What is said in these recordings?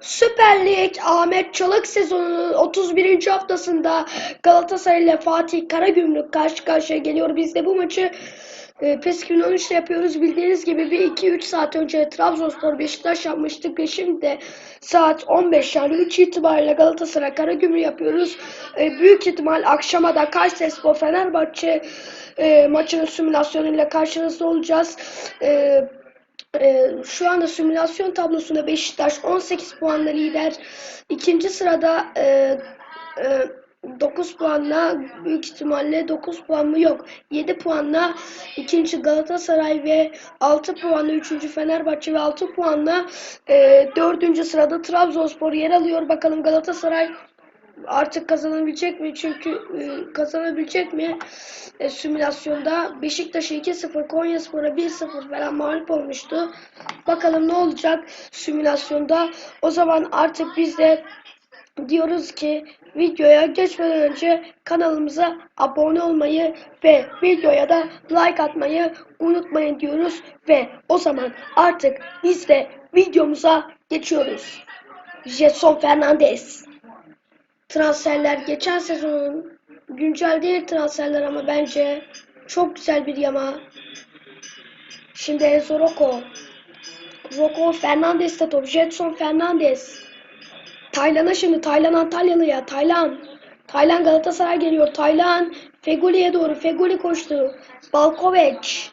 Süper Lig Ahmet Çalık sezonunun 31. haftasında Galatasaray ile Fatih Karagümrük karşı karşıya geliyor. Biz de bu maçı e, PES 2013'te yapıyoruz. Bildiğiniz gibi bir 2-3 saat önce Trabzonspor Beşiktaş yapmıştık ve şimdi de saat 15 yani 3 itibariyle Galatasaray Karagümrük yapıyoruz. E, büyük ihtimal akşama da Kayserispor Fenerbahçe e, maçının simülasyonuyla karşınızda olacağız. E, ee, şu anda simülasyon tablosunda Beşiktaş 18 puanla lider. İkinci sırada e, e, 9 puanla büyük ihtimalle 9 puan mı yok. 7 puanla ikinci Galatasaray ve 6 puanla üçüncü Fenerbahçe ve 6 puanla e, dördüncü sırada Trabzonspor yer alıyor. Bakalım Galatasaray artık kazanabilecek mi? Çünkü e, kazanabilecek mi? E, simülasyonda Beşiktaş'a 2-0, Konyaspor'a 1-0 falan mağlup olmuştu. Bakalım ne olacak simülasyonda. O zaman artık biz de diyoruz ki videoya geçmeden önce kanalımıza abone olmayı ve videoya da like atmayı unutmayın diyoruz ve o zaman artık biz de videomuza geçiyoruz. Jetson Fernandez transferler geçen sezonun güncel değil transferler ama bence çok güzel bir yama. Şimdi Enzo Rocco. Rocco Fernandez de top. Jetson Fernandez. Taylan'a şimdi. Taylan Antalyalı'ya. Taylan. Taylan Galatasaray geliyor. Taylan Feguli'ye doğru. Feguli koştu. Balkovic.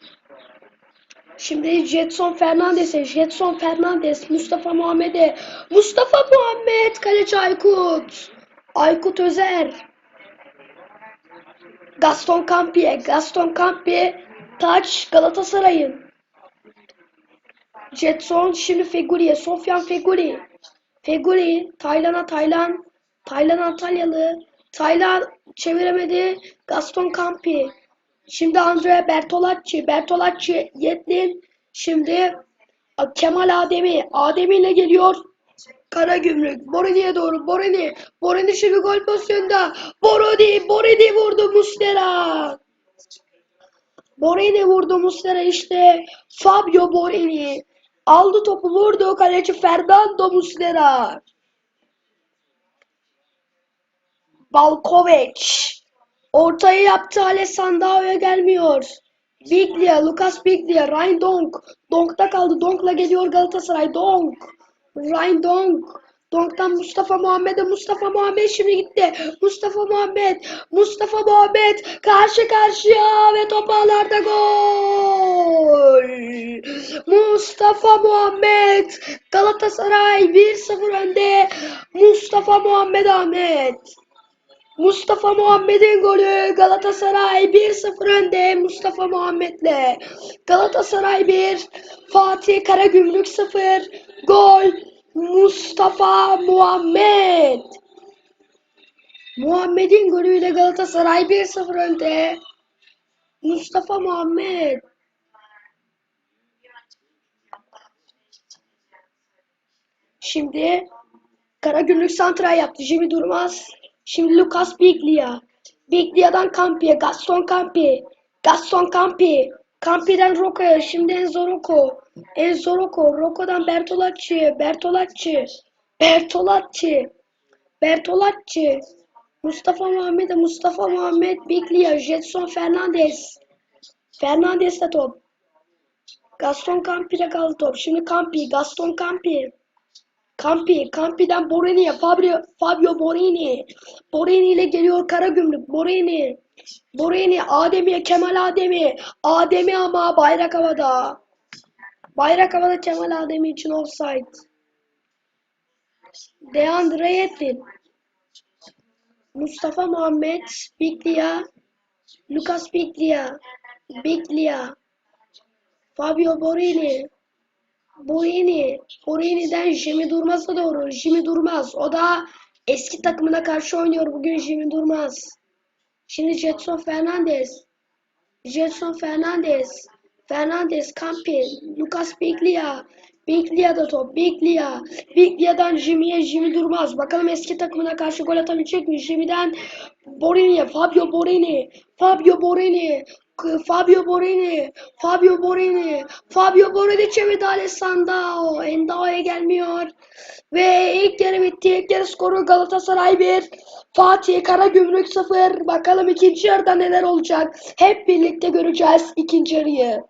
Şimdi Jetson Fernandez'e. Jetson Fernandez. Mustafa Muhammed'e. Mustafa Muhammed. Kaleci Aykut. Aykut Özer. Gaston Campi'ye. Gaston Campi. Taç Galatasaray'ın. Jetson şimdi Feguli'ye. Sofyan Feguli. Feguli. Taylan'a Taylan. Taylan Antalyalı. Taylan çeviremedi. Gaston Campi. Şimdi Andrea Bertolacci. Bertolacci Yetlin. Şimdi Kemal Ademi. Ademi ile geliyor. Karagümrük. Borini'ye doğru. Borini. Borini şimdi gol pozisyonunda. Borodi. Borini vurdu Muslera. Borini vurdu Muslera işte. Fabio Borini. Aldı topu vurdu. Kaleci Fernando Muslera. Balkovic. Ortayı yaptı. Alessandrao'ya gelmiyor. Biglia, Lucas Biglia, Ryan Donk. Donk'ta kaldı. Donk'la geliyor Galatasaray. Donk. Ryan Donk. Donk'tan Mustafa Muhammed'e Mustafa Muhammed şimdi gitti. Mustafa Muhammed. Mustafa Muhammed karşı karşıya ve top ağlarda gol. Mustafa Muhammed. Galatasaray 1-0 önde. Mustafa Muhammed Ahmet. Mustafa Muhammed'in golü Galatasaray 1-0 önde Mustafa Muhammed'le. Galatasaray 1, Fatih Karagümrük 0. Gol Mustafa Muhammed. Muhammed'in golüyle Galatasaray 1-0 önde. Mustafa Muhammed. Şimdi Karagümrük santral yaptı. Jimmy Durmaz. Şimdi Lucas Biglia. Biglia'dan Campi'ye. Gaston Campi. Gaston Campi. Campi'den Rocco'ya. Şimdi Enzo Rocco. Enzo Rocco. Rocco'dan Bertolacci. Bertolacci. Bertolacci. Bertolacci. Mustafa Muhammed'e Mustafa Muhammed Biglia. Jetson Fernandez. Fernandez de top. Gaston Campi'de kaldı top. Şimdi Campi. Gaston Campi. Campi, Campi'den Borini'ye, Fabio, Fabio Borini. Borini ile geliyor Karagümrük. Borini. Borini, Adem'i, Kemal Adem'i. Adem'i ama bayrak havada. Bayrak havada Kemal Adem'i için offside. Deandre Yetlin. Mustafa Muhammed, Biglia. Lucas Biglia. Biglia. Fabio Borini. Borini. Borini'den Jimmy Durmaz'a doğru. Jimmy Durmaz. O da eski takımına karşı oynuyor bugün Jimmy Durmaz. Şimdi Jetson Fernandez. Jetson Fernandez. Fernandez, Campi, Lucas Biglia. Biglia da top. Biglia. Biglia'dan Jimmy'ye Jimmy Durmaz. Bakalım eski takımına karşı gol atabilecek mi? Jimmy'den Borini'ye. Fabio Borini. Fabio Borini. Fabio Borini, Fabio Borini, Fabio Borini çevirdi Alessandro. Endao'ya gelmiyor. Ve ilk yarı bitti. İlk yarı skoru Galatasaray 1. Fatih Karagümrük 0. Bakalım ikinci yarıda neler olacak. Hep birlikte göreceğiz ikinci yarıyı.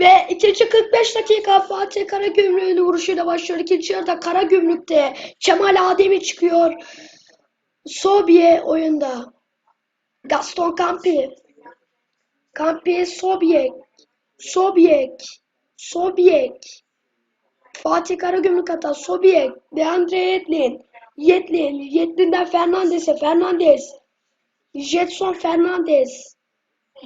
Ve ikinci 45 dakika Fatih Karagümrük'ün vuruşuyla başlıyor. İkinci yarıda Karagümrük'te Kemal Ademi çıkıyor. Sobie oyunda. Gaston Campi. Campi Sobiek. Sobiek. Sobiek. Fatih Karagümrük hata. Sobiek. Deandre Yedlin. Yedlin. Yedlin'den Fernandes'e. Fernandes. Jetson Fernandes.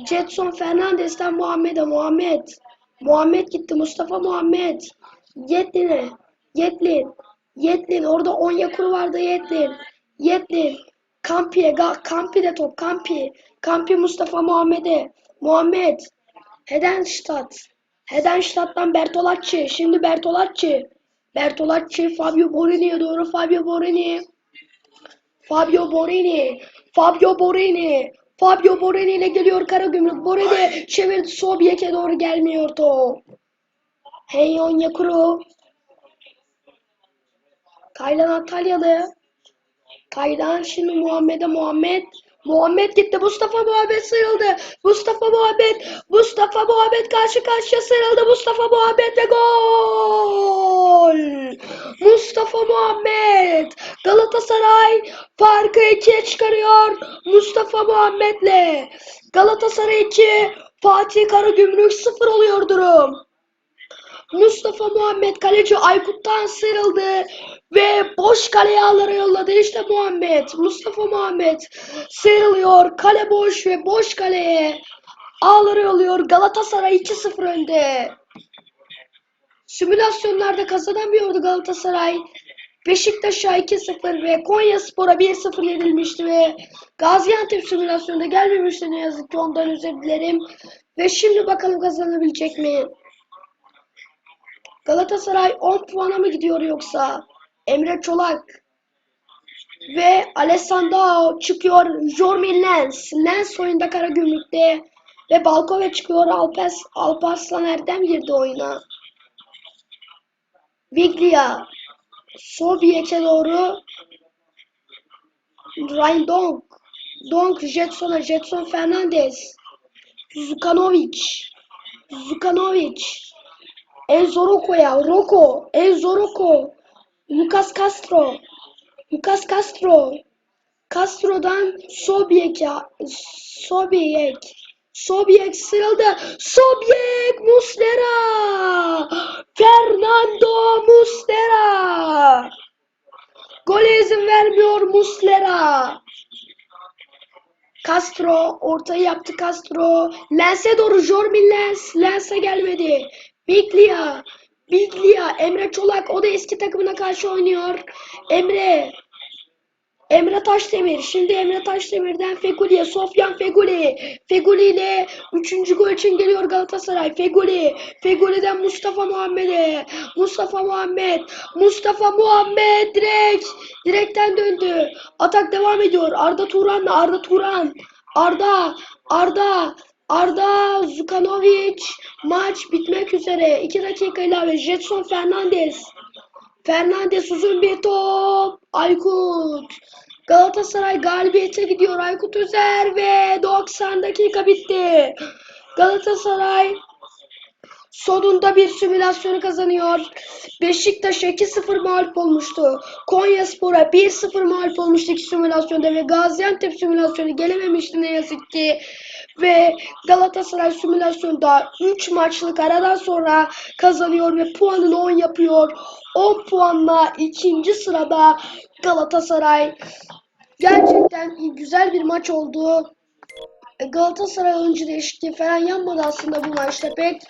Jetson Fernandes'ten Muhammed'e. Muhammed. Muhammed gitti. Mustafa Muhammed. Yedlin'e. Yedlin. Yedlin. Orada Onyekuru vardı Yedlin. Yedlin. Kampi'ye. Ga- Kampi'de top. Kampi. Kampi Mustafa Muhammed'e. Muhammed. Hedenstadt. Hedenstadt'tan Bertolacci. Şimdi Bertolacci. Bertolacci. Fabio Borini'ye doğru. Fabio Borini. Fabio Borini. Fabio Borini. Fabio Borini ile geliyor Karagümrük. Borini çevirdi. Sobiek'e doğru gelmiyor top. Hey Onyekuru. Taylan Antalyalı. Taylan şimdi Muhammed'e Muhammed. Muhammed gitti. Mustafa Muhammed sıyrıldı. Mustafa Muhammed. Mustafa Muhammed karşı karşıya sıyrıldı. Mustafa Muhammed ve gol. Mustafa Muhammed. Galatasaray farkı ikiye çıkarıyor. Mustafa Muhammed'le. Galatasaray 2. Fatih Karagümrük 0 oluyor durum. Mustafa Muhammed kaleci Aykut'tan sıyrıldı ve boş kaleye ağlara yolladı. İşte Muhammed, Mustafa Muhammed sıyrılıyor. Kale boş ve boş kaleye ağlara yolluyor. Galatasaray 2-0 önde. Simülasyonlarda kazanamıyordu Galatasaray. Beşiktaş'a 2-0 ve Konyaspor'a 1-0 yenilmişti ve Gaziantep simülasyonda gelmemişti ne yazık ki ondan özür dilerim. Ve şimdi bakalım kazanabilecek mi? Galatasaray 10 puana mı gidiyor yoksa? Emre Çolak ve Alessandro çıkıyor. Jormin Lens. Lens oyunda Karagümrük'te ve Balkove çıkıyor. Alpes, Alparslan Erdem girdi oyuna. Biglia Sobiek'e doğru Ryan Donk Donk Jetson'a Jetson Fernandez Zukanovic Zukanovic Enzo Roko'ya Roko Enzo Roko Lucas Castro Lucas Castro Castro'dan Sobiek'e Sobiek Sobiek sıyrıldı. Sobiek Muslera. Fernando Muslera. Gole izin vermiyor Muslera. Castro ortayı yaptı Castro. Lens'e doğru Jormin Lens. Lens'e gelmedi. Biglia. Biglia. Emre Çolak. O da eski takımına karşı oynuyor. Emre. Emre Taşdemir. Şimdi Emre Taşdemir'den Fegüli'ye. Sofyan Fegüli. Fegüli ile 3. gol için geliyor Galatasaray. Fegüli. Fegüli'den Mustafa Muhammed'e. Mustafa Muhammed. Mustafa Muhammed direkt. Direkten döndü. Atak devam ediyor. Arda Turan'la Arda Turan. Arda. Arda. Arda Zukanovic. Maç bitmek üzere. 2 dakika ilave. Jetson Fernandez. Fernandes uzun bir top. Aykut. Galatasaray galibiyete gidiyor. Aykut Özer ve 90 dakika bitti. Galatasaray sonunda bir simülasyonu kazanıyor. Beşiktaş 2-0 mağlup olmuştu. Konyaspor'a 1-0 mağlup olmuştu iki simülasyonda ve Gaziantep simülasyonu gelememişti ne yazık ki. Ve Galatasaray simülasyonda 3 maçlık aradan sonra kazanıyor ve puanını 10 yapıyor. 10 puanla ikinci sırada Galatasaray. Gerçekten güzel bir maç oldu. E, Galatasaray oyuncu değişikliği falan yapmadı aslında bu maçta pek.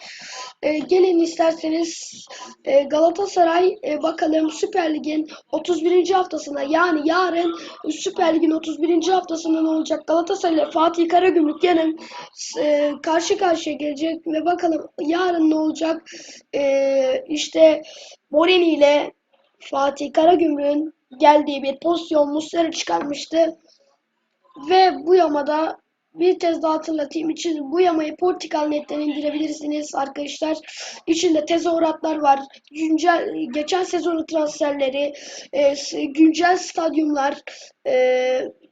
E, gelin isterseniz e, Galatasaray e, bakalım Süper Lig'in 31. haftasına yani yarın Süper Lig'in 31. haftasında ne olacak? Galatasaray ile Fatih Karagümrük yarın e, karşı karşıya gelecek ve bakalım yarın ne olacak? E, işte Morini ile Fatih Karagümrük'ün geldiği bir pozisyon Muslera çıkarmıştı. Ve bu yamada bir kez daha hatırlatayım için bu yamayı Portikal netten indirebilirsiniz arkadaşlar. İçinde tezahüratlar var. Güncel geçen sezonun transferleri, e, güncel stadyumlar e,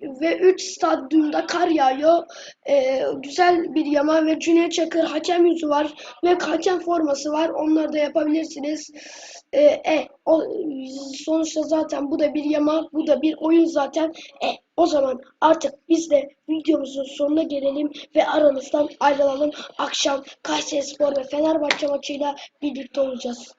ve 3 stadyumda kar yağıyor. E, güzel bir yama ve Cüneyt Çakır hakem yüzü var ve hakem forması var. Onları da yapabilirsiniz. E, e, o, sonuçta zaten bu da bir yama, bu da bir oyun zaten. E, o zaman artık biz de videomuzun sonuna gelelim ve aranızdan ayrılalım. Akşam Kayserispor ve Fenerbahçe maçıyla birlikte olacağız.